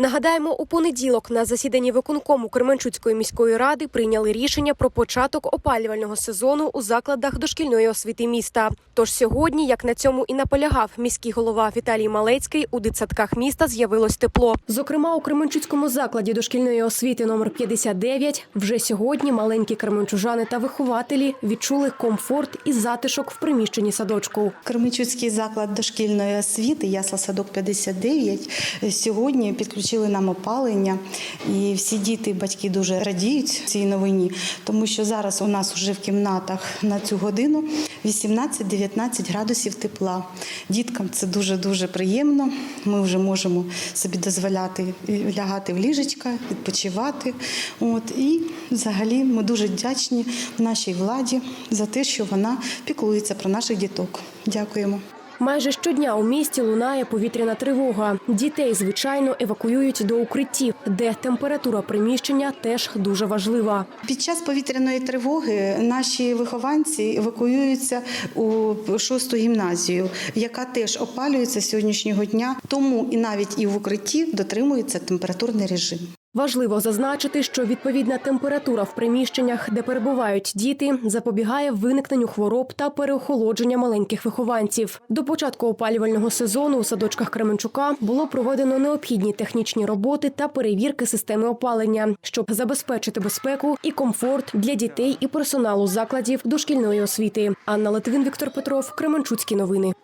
Нагадаємо, у понеділок на засіданні виконкому Кременчуцької міської ради прийняли рішення про початок опалювального сезону у закладах дошкільної освіти міста. Тож сьогодні, як на цьому і наполягав міський голова Віталій Малецький, у дитсадках міста з'явилось тепло. Зокрема, у Кременчуцькому закладі дошкільної освіти номер 59 вже сьогодні маленькі кременчужани та вихователі відчули комфорт і затишок в приміщенні садочку. Кременчуцький заклад дошкільної освіти, ясла садок 59, сьогодні підключили нам опалення, і всі діти, батьки дуже радіють цій новині, тому що зараз у нас вже в кімнатах на цю годину 18-19 градусів тепла. Діткам це дуже дуже приємно. Ми вже можемо собі дозволяти лягати в ліжечка, відпочивати. От і взагалі ми дуже вдячні нашій владі за те, що вона піклується про наших діток. Дякуємо. Майже щодня у місті лунає повітряна тривога. Дітей, звичайно, евакуюють до укриттів, де температура приміщення теж дуже важлива. Під час повітряної тривоги наші вихованці евакуюються у шосту гімназію, яка теж опалюється сьогоднішнього дня. Тому і навіть і в укритті дотримується температурний режим. Важливо зазначити, що відповідна температура в приміщеннях, де перебувають діти, запобігає виникненню хвороб та переохолодження маленьких вихованців. До початку опалювального сезону у садочках Кременчука було проведено необхідні технічні роботи та перевірки системи опалення, щоб забезпечити безпеку і комфорт для дітей і персоналу закладів дошкільної освіти. Анна Литвин, Віктор Петров, Кременчуцькі новини.